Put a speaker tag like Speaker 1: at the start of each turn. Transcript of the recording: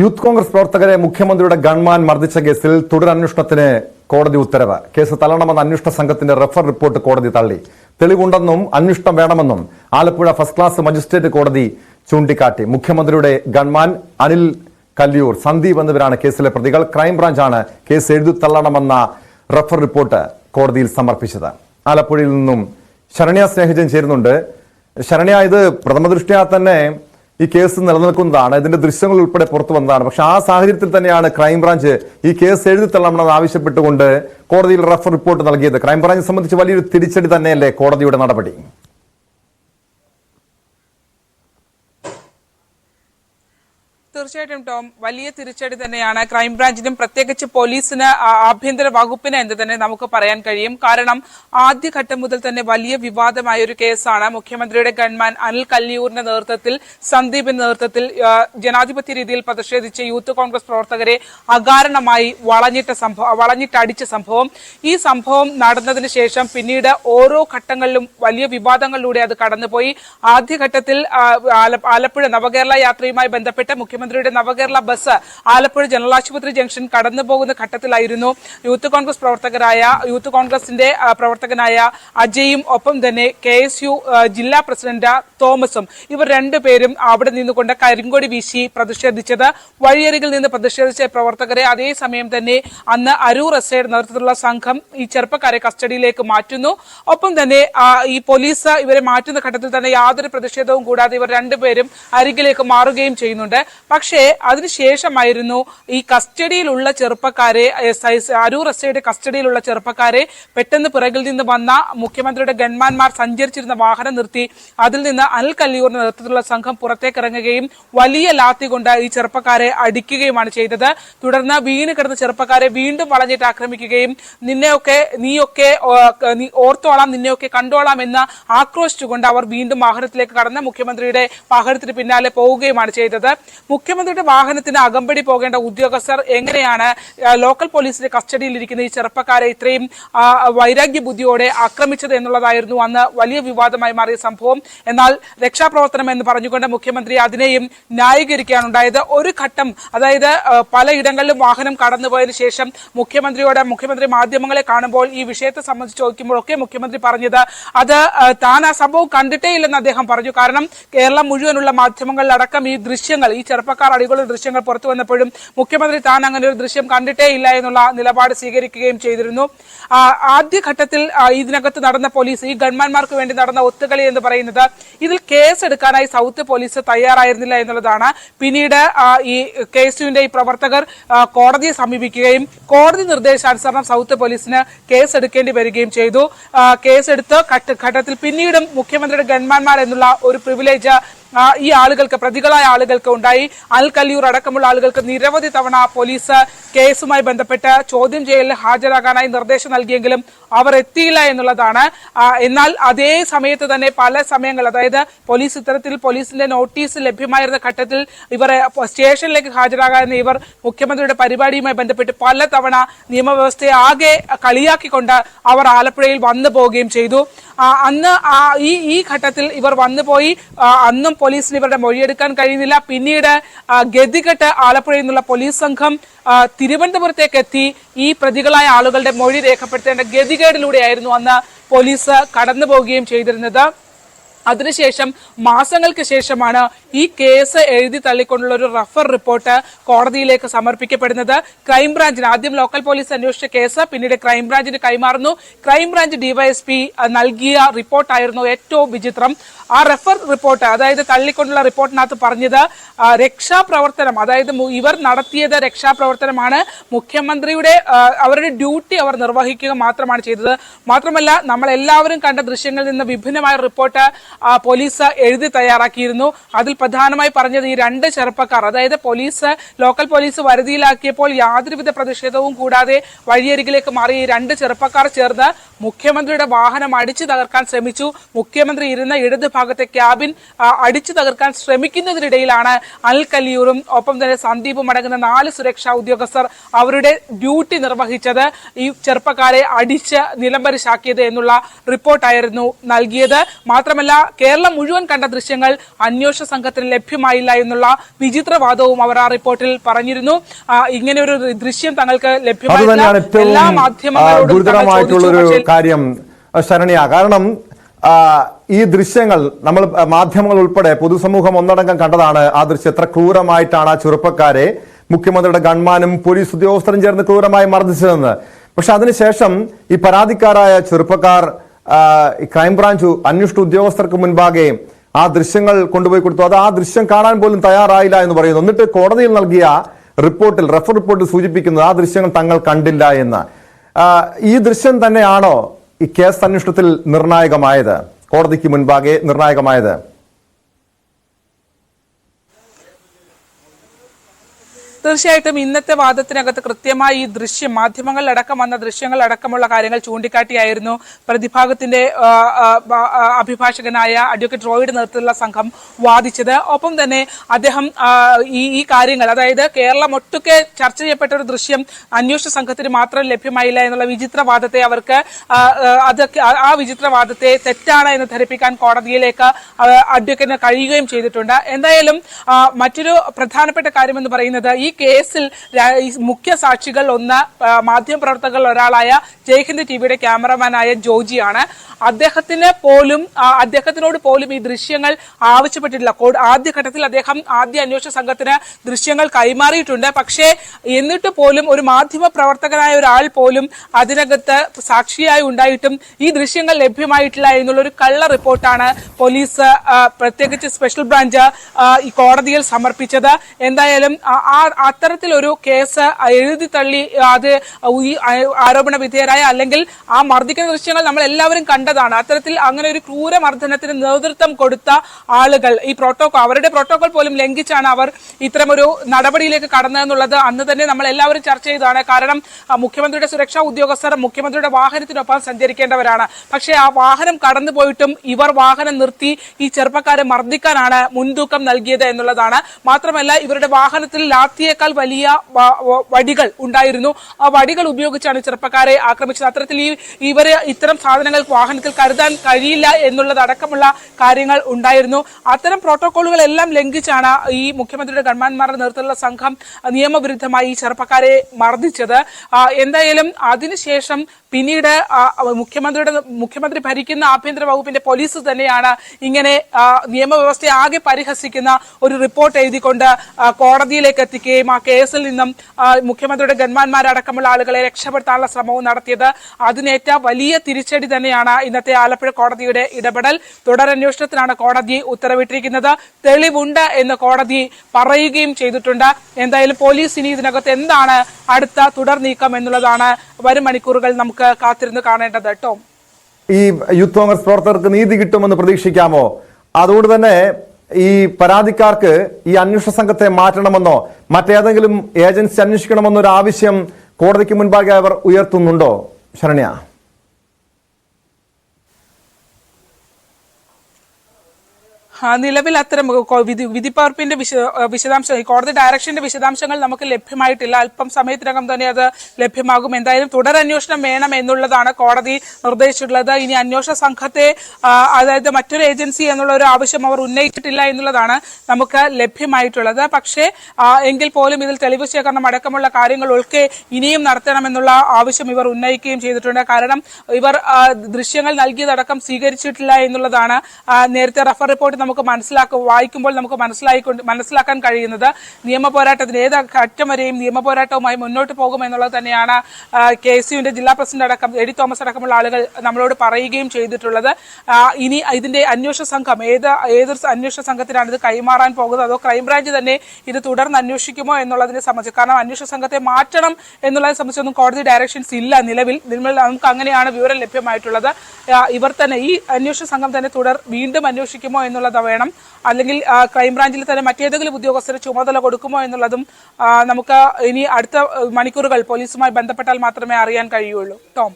Speaker 1: Youth Congress പ്രവർത്തകരെ മുഖ്യമന്ത്രിയുടെ gunman മർദ്ദിച്ച കേസിൽ തുടരന്വേഷണത്തിന് കോടതി ഉത്തരവ്. കേസ് തള്ളണമെന്ന അന്വേഷണ സംഘത്തിന്റെ റെഫർ റിപ്പോർട്ട് കോടതി തള്ളി. തെളിവുണ്ടെന്നും അന്വേഷണം വേണമെന്നും ആലപ്പുഴ ഫസ്റ്റ് ക്ലാസ് മജിസ്ട്രേറ്റ് കോടതി ചൂണ്ടിക്കാട്ടി. മുഖ്യമന്ത്രിയുടെ ഗൺമാൻ അനിൽ കല്ലിയൂർ സന്ദീപ് എന്നിവരാണ് കേസിലെ പ്രതികൾ. ക്രൈംബ്രാഞ്ചാണ് കേസ് എഴുതി തള്ളണമെന്ന റെഫർ റിപ്പോർട്ട് കോടതിയിൽ സമർപ്പിച്ചത്. ആലപ്പുഴയിൽ നിന്നും ശരണ്യ സ്നേഹജൻ ചേരുന്നുണ്ട്. ശരണ്യ ഇത് പ്രഥമ ദൃഷ്ട്യാ തന്നെ ഈ കേസ് നിലനിൽക്കുന്നതാണ്. ഇതിന്റെ ദൃശ്യങ്ങൾ ഉൾപ്പെടെ പുറത്തു വന്നതാണ്. പക്ഷെ ആ സാഹചര്യത്തിൽ തന്നെയാണ് ക്രൈംബ്രാഞ്ച് ഈ കേസ് എഴുതി തള്ളണമെന്ന് ആവശ്യപ്പെട്ടുകൊണ്ട് കോടതിയിൽ റഫർ റിപ്പോർട്ട് നൽകിയത്. ക്രൈംബ്രാഞ്ച് സംബന്ധിച്ച് വലിയൊരു തിരിച്ചടി തന്നെയല്ലേ കോടതിയുടെ നടപടി?
Speaker 2: തീർച്ചയായിട്ടും ടോം വലിയ തിരിച്ചടി തന്നെയാണ്. ക്രൈംബ്രാഞ്ചിനും പ്രത്യേകിച്ച് പോലീസിന് ആഭ്യന്തര വകുപ്പിന് എന്ന് തന്നെ നമുക്ക് പറയാൻ കഴിയും. കാരണം ആദ്യഘട്ടം മുതൽ തന്നെ വലിയ വിവാദമായ ഒരു കേസാണ്. മുഖ്യമന്ത്രിയുടെ ഗൺമാൻ അനിൽ കല്ലിയൂരിന്റെ നേതൃത്വത്തിൽ സന്ദീപിന്റെ നേതൃത്വത്തിൽ ജനാധിപത്യ രീതിയിൽ പ്രതിഷേധിച്ച യൂത്ത് കോൺഗ്രസ് പ്രവർത്തകരെ അകാരണമായി വളഞ്ഞിട്ട സംഭവം വളഞ്ഞിട്ടടിച്ച സംഭവം. ഈ സംഭവം നടന്നതിന് ശേഷം പിന്നീട് ഓരോ ഘട്ടങ്ങളിലും വലിയ വിവാദങ്ങളിലൂടെ അത് കടന്നുപോയി. ആദ്യഘട്ടത്തിൽ ആലപ്പുഴ നവകേരള യാത്രയുമായി ബന്ധപ്പെട്ട് മുഖ്യമന്ത്രിയുടെ നവകേരള ബസ് ആലപ്പുഴ ജനറൽ ആശുപത്രി ജംഗ്ഷൻ കടന്നു പോകുന്ന ഘട്ടത്തിലായിരുന്നു. യൂത്ത് കോൺഗ്രസ് പ്രവർത്തകരായ യൂത്ത് കോൺഗ്രസിന്റെ പ്രവർത്തകനായ അജയും ഒപ്പം തന്നെ കെ എസ് യു ജില്ലാ പ്രസിഡന്റ് തോമസും ഇവർ രണ്ടുപേരും അവിടെ നിന്നുകൊണ്ട് കരിങ്കൊടി വീശി പ്രതിഷേധിച്ചത്. വഴിയരികിൽ നിന്ന് പ്രതിഷേധിച്ച പ്രവർത്തകരെ അതേസമയം തന്നെ അന്ന് അരൂർ എസ് ഐയുടെ നേതൃത്വത്തിലുള്ള സംഘം ഈ ചെറുപ്പക്കാരെ കസ്റ്റഡിയിലേക്ക് മാറ്റുന്നു. ഒപ്പം തന്നെ ഈ പോലീസ് ഇവരെ മാറ്റുന്ന ഘട്ടത്തിൽ തന്നെ യാതൊരു പ്രതിഷേധവും കൂടാതെ ഇവർ രണ്ടുപേരും അരികിലേക്ക് മാറുകയും ചെയ്യുന്നുണ്ട്. പക്ഷേ അതിനുശേഷമായിരുന്നു ഈ കസ്റ്റഡിയിലുള്ള ചെറുപ്പക്കാരെ അരൂർ എസ് ഐയുടെ കസ്റ്റഡിയിലുള്ള ചെറുപ്പക്കാരെ പെട്ടെന്ന് പിറകിൽ നിന്ന് വന്ന മുഖ്യമന്ത്രിയുടെ ഗൺമാൻമാർ സഞ്ചരിച്ചിരുന്ന വാഹനം നിർത്തി അതിൽ നിന്ന് അനിൽ കല്ലിയൂറിന്റെ നേതൃത്വത്തിലുള്ള സംഘം പുറത്തേക്ക് ഇറങ്ങുകയും വലിയ ലാത്തി കൊണ്ട് ഈ ചെറുപ്പക്കാരെ അടിക്കുകയുമാണ് ചെയ്തത്. തുടർന്ന് വീണ് കിടന്ന ചെറുപ്പക്കാരെ വീണ്ടും വളഞ്ഞിട്ട് ആക്രമിക്കുകയും നിന്നെയൊക്കെ നീയൊക്കെ നീ ഓർത്തോളാം നിന്നെയൊക്കെ കണ്ടോളാം എന്ന് ആക്രോശിച്ചുകൊണ്ട് അവർ വീണ്ടും വാഹനത്തിലേക്ക് കടന്ന് മുഖ്യമന്ത്രിയുടെ വാഹനത്തിന് പിന്നാലെ പോവുകയുമാണ് ചെയ്തത്. മുഖ്യമന്ത്രിയുടെ വാഹനത്തിന് അകമ്പടി പോകേണ്ട ഉദ്യോഗസ്ഥർ എങ്ങനെയാണ് ലോക്കൽ പോലീസിന്റെ കസ്റ്റഡിയിൽ ഇരിക്കുന്ന ഈ ചെറുപ്പക്കാരെ ഇത്രയും വൈരാഗ്യ ബുദ്ധിയോടെ ആക്രമിച്ചത് എന്നുള്ളതായിരുന്നു അന്ന് വലിയ വിവാദമായി മാറിയ സംഭവം. എന്നാൽ രക്ഷാപ്രവർത്തനം എന്ന് പറഞ്ഞുകൊണ്ട് മുഖ്യമന്ത്രി അതിനെയും ന്യായീകരിക്കുകയാണ് ഉണ്ടായത് ഒരു ഘട്ടം അതായത് പലയിടങ്ങളിലും വാഹനം കടന്നുപോയതിന് ശേഷം മുഖ്യമന്ത്രിയോട് മുഖ്യമന്ത്രി മാധ്യമങ്ങളെ കാണുമ്പോൾ ഈ വിഷയത്തെ സംബന്ധിച്ച് ചോദിക്കുമ്പോഴൊക്കെ മുഖ്യമന്ത്രി പറഞ്ഞത് അത് താൻ ആ സംഭവം കണ്ടിട്ടേ ഇല്ലെന്ന് അദ്ദേഹം പറഞ്ഞു. കാരണം കേരളം മുഴുവനുള്ള മാധ്യമങ്ങളിലടക്കം ഈ ദൃശ്യങ്ങൾ ഈ ചെറുപ്പക്കാർ അടികളുടെ ദൃശ്യങ്ങൾ പുറത്തു വന്നപ്പോഴും മുഖ്യമന്ത്രി താൻ അങ്ങനെ ഒരു ദൃശ്യം കണ്ടിട്ടേ ഇല്ല എന്നുള്ള നിലപാട് സ്വീകരിക്കുകയും ചെയ്തിരുന്നു. ആദ്യഘട്ടത്തിൽ ഇതിനകത്ത് നടന്ന പോലീസ് ഈ ഗൺമാൻമാർക്ക് വേണ്ടി നടന്ന ഒത്തുകളി എന്ന് പറയുന്നത് ഇതിൽ കേസ് എടുക്കാനായി സൗത്ത് പോലീസ് തയ്യാറായിരുന്നില്ല എന്നുള്ളതാണ്. പിന്നീട് ഈ കെ ഈ പ്രവർത്തകർ കോടതിയെ സമീപിക്കുകയും കോടതി നിർദ്ദേശാനുസരണം സൗത്ത് പോലീസിന് കേസ് എടുക്കേണ്ടി വരികയും ചെയ്തു. കേസെടുത്ത് ഘട്ടത്തിൽ പിന്നീടും മുഖ്യമന്ത്രിയുടെ ഗൺമാൻമാർ എന്നുള്ള ഒരു പ്രിവിലേജ് ഈ ആളുകൾക്ക് പ്രതികളായ ആളുകൾക്ക് ഉണ്ടായി. അൽ കല്യൂർ അടക്കമുള്ള ആളുകൾക്ക് നിരവധി തവണ പോലീസ് കേസുമായി ബന്ധപ്പെട്ട് ചോദ്യം ചെയ്യലിൽ ഹാജരാകാനായി നിർദ്ദേശം നൽകിയെങ്കിലും അവർ എത്തിയില്ല എന്നുള്ളതാണ്. എന്നാൽ അതേ സമയത്ത് തന്നെ പല സമയങ്ങൾ അതായത് പോലീസ് ഇത്തരത്തിൽ പോലീസിന്റെ നോട്ടീസ് ലഭ്യമായിരുന്ന ഘട്ടത്തിൽ ഇവർ സ്റ്റേഷനിലേക്ക് ഹാജരാകാൻ ഇവർ മുഖ്യമന്ത്രിയുടെ പരിപാടിയുമായി ബന്ധപ്പെട്ട് പല തവണ നിയമവ്യവസ്ഥയെ ആകെ കളിയാക്കിക്കൊണ്ട് അവർ ആലപ്പുഴയിൽ വന്നു പോവുകയും ചെയ്തു. അന്ന് ഈ ഈ ഘട്ടത്തിൽ ഇവർ വന്നുപോയി. അന്നും പോലീസിന് ഇവരുടെ മൊഴിയെടുക്കാൻ കഴിയുന്നില്ല. പിന്നീട് ഗതികെട്ട് ആലപ്പുഴയിൽ നിന്നുള്ള പോലീസ് സംഘം തിരുവനന്തപുരത്തേക്ക് എത്തി ഈ പ്രതികളായ ആളുകളുടെ മൊഴി രേഖപ്പെടുത്തേണ്ട ഗതികേടിലൂടെയായിരുന്നു അന്ന് പോലീസ് കടന്നു പോവുകയും ചെയ്തിരുന്നത്. അതിനുശേഷം മാസങ്ങൾക്ക് ശേഷമാണ് ഈ കേസ് എഴുതി തള്ളിക്കൊണ്ടുള്ള ഒരു റഫർ റിപ്പോർട്ട് കോടതിയിലേക്ക് സമർപ്പിക്കപ്പെടുന്നത്. ക്രൈംബ്രാഞ്ചിന് ആദ്യം ലോക്കൽ പോലീസ് അന്വേഷിച്ച കേസ് പിന്നീട് ക്രൈംബ്രാഞ്ചിന് കൈമാറുന്നു. ക്രൈംബ്രാഞ്ച് ഡിവൈഎസ്പി നൽകിയ റിപ്പോർട്ടായിരുന്നു ഏറ്റവും വിചിത്രം. ആ റെഫർ റിപ്പോർട്ട് അതായത് തള്ളിക്കൊണ്ടുള്ള റിപ്പോർട്ടിനകത്ത് പറഞ്ഞത് രക്ഷാപ്രവർത്തനം അതായത് ഇവർ നടത്തിയത് രക്ഷാപ്രവർത്തനമാണ്. മുഖ്യമന്ത്രിയുടെ അവരുടെ ഡ്യൂട്ടി അവർ നിർവഹിക്കുക മാത്രമാണ് ചെയ്തത്. മാത്രമല്ല നമ്മൾ എല്ലാവരും കണ്ട ദൃശ്യങ്ങളിൽ നിന്ന് വിഭിന്നമായ റിപ്പോർട്ട് പോലീസ് എഴുതി തയ്യാറാക്കിയിരുന്നു. അതിൽ പ്രധാനമായി പറഞ്ഞത് ഈ രണ്ട് ചെറുപ്പക്കാർ അതായത് പോലീസ് ലോക്കൽ പോലീസ് വരുതിയിലാക്കിയപ്പോൾ യാതൊരുവിധ പ്രതിഷേധവും കൂടാതെ വഴിയരികിലേക്ക് മാറി ഈ രണ്ട് ചെറുപ്പക്കാർ ചേർന്ന് മുഖ്യമന്ത്രിയുടെ വാഹനം അടിച്ചു തകർക്കാൻ ശ്രമിച്ചു. മുഖ്യമന്ത്രി ഇരുന്ന ഇടത് ഭാഗത്തെ ക്യാബിൻ അടിച്ചു തകർക്കാൻ ശ്രമിക്കുന്നതിനിടയിലാണ് അൽ കലിയൂറും ഒപ്പം തന്നെ സന്ദീപും അടങ്ങുന്ന നാല് സുരക്ഷാ ഉദ്യോഗസ്ഥർ അവരുടെ ഡ്യൂട്ടി നിർവഹിച്ചത്. ഈ ചെറുപ്പക്കാരെ അടിച്ച് നിലംപരിശാക്കിയത് എന്നുള്ള റിപ്പോർട്ടായിരുന്നു നൽകിയത്. മാത്രമല്ല കേരളം മുഴുവൻ കണ്ട ദൃശ്യങ്ങൾ അന്വേഷണ സംഘത്തിന് ലഭ്യമായില്ല എന്നുള്ള വിചിത്രവാദവും അവർ ആ റിപ്പോർട്ടിൽ പറഞ്ഞിരുന്നു. ഇങ്ങനെ ഒരു ദൃശ്യം തങ്ങൾക്ക്
Speaker 1: ലഭ്യമായിട്ടുള്ള
Speaker 2: ലഭ്യമായില്ല എല്ലാ മാധ്യമങ്ങളോടും
Speaker 1: കാര്യം ശരണിയ. കാരണം ഈ ദൃശ്യങ്ങൾ നമ്മൾ മാധ്യമങ്ങൾ ഉൾപ്പെടെ പൊതുസമൂഹം ഒന്നടങ്കം കണ്ടതാണ്. ആ ദൃശ്യം എത്ര ക്രൂരമായിട്ടാണ് ആ ചെറുപ്പക്കാരെ മുഖ്യമന്ത്രിയുടെ ഗൺമാനും പോലീസ് ഉദ്യോഗസ്ഥരും ചേർന്ന് ക്രൂരമായി മർദ്ദിച്ചതെന്ന്. പക്ഷെ അതിനുശേഷം ഈ പരാതിക്കാരായ ചെറുപ്പക്കാർ ക്രൈംബ്രാഞ്ച് അന്വേഷണ ഉദ്യോഗസ്ഥർക്ക് മുൻപാകെ ആ ദൃശ്യങ്ങൾ കൊണ്ടുപോയി കൊടുത്തു. അത് ആ ദൃശ്യം കാണാൻ പോലും തയ്യാറായില്ല എന്ന് പറയുന്നു. എന്നിട്ട് കോടതിയിൽ നൽകിയ റിപ്പോർട്ടിൽ റെഫർ റിപ്പോർട്ടിൽ സൂചിപ്പിക്കുന്നത് ആ ദൃശ്യങ്ങൾ തങ്ങൾ കണ്ടില്ല എന്ന്. ഈ ദൃശ്യം തന്നെയാണോ ഈ കേസ് അന്വേഷണത്തിൽ നിർണായകമായത്? കോടതിക്ക് മുൻപാകെ നിർണായകമായത്.
Speaker 2: തീർച്ചയായിട്ടും ഇന്നത്തെ വാദത്തിനകത്ത് കൃത്യമായി ഈ ദൃശ്യം മാധ്യമങ്ങളിലടക്കം വന്ന ദൃശ്യങ്ങൾ അടക്കമുള്ള കാര്യങ്ങൾ ചൂണ്ടിക്കാട്ടിയായിരുന്നു. പ്രതിഭാഗത്തിന്റെ അഭിഭാഷകനായ അഡ്വക്കേറ്റ് റോയുടെ നേതൃത്വത്തിലുള്ള സംഘം വാദിച്ചത്. ഒപ്പം തന്നെ അദ്ദേഹം ഈ ഈ കാര്യങ്ങൾ അതായത് കേരളം ഒട്ടുക്കെ ചർച്ച ചെയ്യപ്പെട്ട ഒരു ദൃശ്യം അന്വേഷണ സംഘത്തിന് മാത്രം ലഭ്യമായില്ല എന്നുള്ള വിചിത്രവാദത്തെ അവർക്ക് ആ, വിചിത്രവാദത്തെ തെറ്റാണ് എന്ന് ധരിപ്പിക്കാൻ കോടതിയിലേക്ക് അഡ്വക്കേറ്റിന് കഴിയുകയും ചെയ്തിട്ടുണ്ട്. എന്തായാലും മറ്റൊരു പ്രധാനപ്പെട്ട കാര്യം എന്ന് പറയുന്നത് ഈ കേസിൽ മുഖ്യ സാക്ഷികൾ ഒന്ന് മാധ്യമപ്രവർത്തകർ ഒരാളായ ജയ്ഹിന്ദ് ടി വിയുടെ ക്യാമറമാനായ ജോജിയാണ്. അദ്ദേഹത്തിന് പോലും അദ്ദേഹത്തിനോട് പോലും ഈ ദൃശ്യങ്ങൾ ആവശ്യപ്പെട്ടിട്ടില്ല. ആദ്യഘട്ടത്തിൽ അദ്ദേഹം ആദ്യ അന്വേഷണ സംഘത്തിന് ദൃശ്യങ്ങൾ കൈമാറിയിട്ടുണ്ട്. പക്ഷേ എന്നിട്ട് പോലും ഒരു മാധ്യമ പ്രവർത്തകനായ ഒരാൾ പോലും അതിനകത്ത് സാക്ഷിയായി ഉണ്ടായിട്ടും ഈ ദൃശ്യങ്ങൾ ലഭ്യമായിട്ടില്ല എന്നുള്ള ഒരു കള്ള റിപ്പോർട്ടാണ് പോലീസ് പ്രത്യേകിച്ച് സ്പെഷ്യൽ ബ്രാഞ്ച് ഈ കോടതിയിൽ സമർപ്പിച്ചത്. എന്തായാലും അത്തരത്തിലൊരു കേസ് എഴുതി തള്ളി അത് ആരോപണ വിധേയരായ അല്ലെങ്കിൽ ആ മർദ്ദിക്കുന്ന ദൃശ്യങ്ങൾ നമ്മൾ എല്ലാവരും കണ്ടതാണ് അത്തരത്തിൽ അങ്ങനെ ഒരു ക്രൂരമർദ്ദനത്തിന് നേതൃത്വം കൊടുത്ത ആളുകൾ ഈ പ്രോട്ടോകോൾ അവരുടെ പ്രോട്ടോകോൾ പോലും ലംഘിച്ചാണ് അവർ ഇത്തരമൊരു നടപടിയിലേക്ക് കടന്നതെന്നുള്ളത് അന്ന് തന്നെ നമ്മൾ എല്ലാവരും ചർച്ച ചെയ്തതാണ്. കാരണം മുഖ്യമന്ത്രിയുടെ സുരക്ഷാ ഉദ്യോഗസ്ഥർ മുഖ്യമന്ത്രിയുടെ വാഹനത്തിനൊപ്പം സഞ്ചരിക്കേണ്ടവരാണ്. പക്ഷേ ആ വാഹനം കടന്നു പോയിട്ടും ഇവർ വാഹനം നിർത്തി ഈ ചെറുപ്പക്കാരെ മർദ്ദിക്കാനാണ് മുൻതൂക്കം നൽകിയത് എന്നുള്ളതാണ്. മാത്രമല്ല ഇവരുടെ വാഹനത്തിൽ ലാത്തിയേക്കാൾ വലിയ വടികൾ ഉണ്ടായിരുന്നു. ആ വടികൾ ഉപയോഗിച്ചാണ് ചെറുപ്പക്കാരെ ആക്രമിച്ചത്. അത്തരത്തിൽ ഈ ഇവരെ ഇത്തരം സാധനങ്ങൾ വാഹനത്തിൽ കരുതാൻ കഴിയില്ല എന്നുള്ളതടക്കമുള്ള കാര്യങ്ങൾ ഉണ്ടായിരുന്നു. അത്തരം പ്രോട്ടോകോളുകളെല്ലാം ലംഘിച്ചാണ് ഈ മുഖ്യമന്ത്രിയുടെ ഗൺമാന്മാരുടെ നേതൃത്വത്തിലുള്ള സംഘം നിയമവിരുദ്ധമായി ഈ ചെറുപ്പക്കാരെ മർദ്ദിച്ചത്. എന്തായാലും അതിനുശേഷം പിന്നീട് മുഖ്യമന്ത്രിയുടെ മുഖ്യമന്ത്രി ഭരിക്കുന്ന ആഭ്യന്തര വകുപ്പിന്റെ പോലീസ് തന്നെയാണ് ഇങ്ങനെ നിയമവ്യവസ്ഥയെ ആകെ പരിഹസിക്കുന്ന ഒരു റിപ്പോർട്ട് എഴുതിക്കൊണ്ട് കോടതിയിലേക്ക് എത്തിക്കുകയും ആ കേസിൽ നിന്നും മുഖ്യമന്ത്രിയുടെ ഗൺമാന്മാരടക്കമുള്ള ആളുകളെ രക്ഷപ്പെടുത്താനുള്ള ശ്രമവും നടത്തിയത്. അതിനേറ്റ വലിയ തിരിച്ചടി തന്നെയാണ് ഇന്നത്തെ ആലപ്പുഴ കോടതിയുടെ ഇടപെടൽ തുടരന്വേഷണത്തിനാണ് കോടതി ഉത്തരവിട്ടിരിക്കുന്നത്. തെളിവുണ്ട് എന്ന് കോടതി പറയുകയും ചെയ്തിട്ടുണ്ട്. എന്തായാലും പോലീസ് ഇനി ഇതിനകത്ത് എന്താണ് അടുത്ത തുടർ നീക്കം എന്നുള്ളതാണ് വരും മണിക്കൂറുകൾ നമുക്ക് കാത്തിരുന്ന് കാണേണ്ടത് കേട്ടോ.
Speaker 1: ഈ യൂത്ത് കോൺഗ്രസ് പ്രവർത്തകർക്ക് നീതി കിട്ടുമെന്ന് പ്രതീക്ഷിക്കാമോ? അതുകൊണ്ട് തന്നെ ഈ പരാതിക്കാർക്ക് ഈ അന്വേഷണ സംഘത്തെ മാറ്റണമെന്നോ മറ്റേതെങ്കിലും ഏജൻസി അന്വേഷിക്കണമെന്നോ ഒരു ആവശ്യം കോടതിക്ക് മുൻപാകെ അവർ ഉയർത്തുന്നുണ്ടോ? ശരണ്യ.
Speaker 2: നിലവിൽ അത്തരം വിധി വിധിപ്പകർപ്പിന്റെ വിശ വിശദാംശം കോടതി ഡയറക്ഷന്റെ വിശദാംശങ്ങൾ നമുക്ക് ലഭ്യമായിട്ടില്ല. അല്പം സമയത്തിനകം തന്നെ അത് ലഭ്യമാകും. എന്തായാലും തുടരന്വേഷണം വേണം എന്നുള്ളതാണ് കോടതി നിർദ്ദേശിച്ചിട്ടുള്ളത്. ഇനി അന്വേഷണ സംഘത്തെ അതായത് മറ്റൊരു ഏജൻസി എന്നുള്ള ഒരു ആവശ്യം അവർ ഉന്നയിച്ചിട്ടില്ല എന്നുള്ളതാണ് നമുക്ക് ലഭ്യമായിട്ടുള്ളത്. പക്ഷേ എങ്കിൽ പോലും ഇതിൽ തെളിവ് ശേഖരണം അടക്കമുള്ള കാര്യങ്ങൾ കാര്യങ്ങളൊക്കെ ഇനിയും നടത്തണമെന്നുള്ള ആവശ്യം ഇവർ ഉന്നയിക്കുകയും ചെയ്തിട്ടുണ്ട്. കാരണം ഇവർ ദൃശ്യങ്ങൾ നൽകിയതടക്കം സ്വീകരിച്ചിട്ടില്ല എന്നുള്ളതാണ് നേരത്തെ റഫർ റിപ്പോർട്ട് നമുക്ക് മനസ്സിലാക്കും വായിക്കുമ്പോൾ നമുക്ക് മനസ്സിലായിക്കൊണ്ട് മനസ്സിലാക്കാൻ കഴിയുന്നത് നിയമ പോരാട്ടത്തിന് ഏത് ഘട്ടം വരെയും നിയമ പോരാട്ടവുമായി മുന്നോട്ട് പോകുമെന്നുള്ളത് തന്നെയാണ് കെ എസ് യുവിന്റെ ജില്ലാ പ്രസിഡന്റ് അടക്കം എഡി തോമസ് അടക്കമുള്ള ആളുകൾ നമ്മളോട് പറയുകയും ചെയ്തിട്ടുള്ളത്. ഇനി ഇതിന്റെ അന്വേഷണ സംഘം ഏത് ഏതൊരു അന്വേഷണ സംഘത്തിനാണ് ഇത് കൈമാറാൻ പോകുന്നത്? അതോ ക്രൈംബ്രാഞ്ച് തന്നെ ഇത് തുടർന്ന് അന്വേഷിക്കുമോ എന്നുള്ളതിനെ സംബന്ധിച്ച്? കാരണം അന്വേഷണ സംഘത്തെ മാറ്റണം എന്നുള്ളതിനെ സംബന്ധിച്ചൊന്നും കോടതി ഡയറക്ഷൻസ് ഇല്ല നിലവിൽ. നമ്മൾ നമുക്ക് അങ്ങനെയാണ് വിവരം ലഭ്യമായിട്ടുള്ളത്. ഇവർ തന്നെ ഈ അന്വേഷണ സംഘം തന്നെ തുടർ വീണ്ടും അന്വേഷിക്കുമോ എന്നുള്ളത് വേണം. അല്ലെങ്കിൽ ക്രൈംബ്രാഞ്ചിൽ തന്നെ മറ്റേതെങ്കിലും ഉദ്യോഗസ്ഥരെ ചുമതല കൊടുക്കുമോ എന്നുള്ളതും നമുക്ക് ഇനി അടുത്ത മണിക്കൂറുകൾ പോലീസുമായി ബന്ധപ്പെട്ടാൽ മാത്രമേ അറിയാൻ കഴിയുള്ളൂ. ടോം.